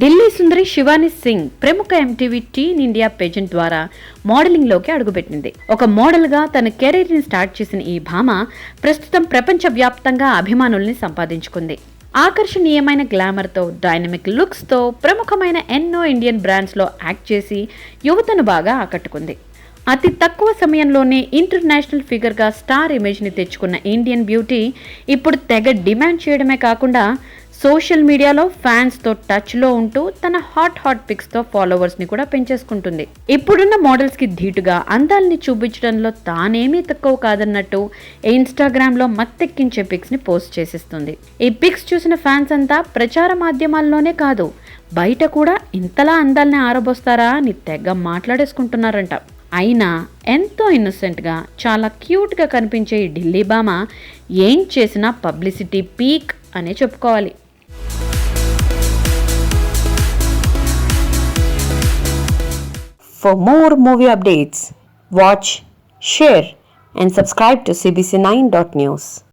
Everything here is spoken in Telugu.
ఢిల్లీ సుందరి శివాని సింగ్ ప్రముఖ ఎంటీవీ టీన్ ఇండియా పేజెంట్ ద్వారా మోడలింగ్లోకి అడుగుపెట్టింది. ఒక మోడల్గా తన కెరీర్ని స్టార్ట్ చేసిన ఈ భామ ప్రస్తుతం ప్రపంచవ్యాప్తంగా అభిమానుల్ని సంపాదించుకుంది. ఆకర్షణీయమైన గ్లామర్తో డైనమిక్ లుక్స్తో ప్రముఖమైన ఎన్నో ఇండియన్ బ్రాండ్స్లో యాక్ట్ చేసి యువతను బాగా ఆకట్టుకుంది. అతి తక్కువ సమయంలోనే ఇంటర్నేషనల్ ఫిగర్గా స్టార్ ఇమేజ్ని తెచ్చుకున్న ఇండియన్ బ్యూటీ ఇప్పుడు తెగ డిమాండ్ చేయడమే కాకుండా సోషల్ మీడియాలో ఫ్యాన్స్తో టచ్లో ఉంటూ తన హాట్ హాట్ పిక్స్తో ఫాలోవర్స్ని కూడా పెంచేసుకుంటుంది. ఇప్పుడున్న మోడల్స్కి ధీటుగా అందాల్ని చూపించడంలో తానేమీ తక్కువ కాదన్నట్టు ఇన్స్టాగ్రామ్లో మత్తెక్కించే పిక్స్ని పోస్ట్ చేసేస్తుంది. ఈ పిక్స్ చూసిన ఫ్యాన్స్ అంతా ప్రచార మాధ్యమాల్లోనే కాదు బయట కూడా ఇంతలా అందాల్ని ఆరబోస్తారా అని తెగ మాట్లాడేసుకుంటున్నారంట. అయినా ఎంతో ఇన్నోసెంట్గా చాలా క్యూట్గా కనిపించే ఈ ఢిల్లీ బామ ఏం చేసినా పబ్లిసిటీ పీక్ అనే చెప్పుకోవాలి. For more movie updates, watch, share, and subscribe to CBC9.news.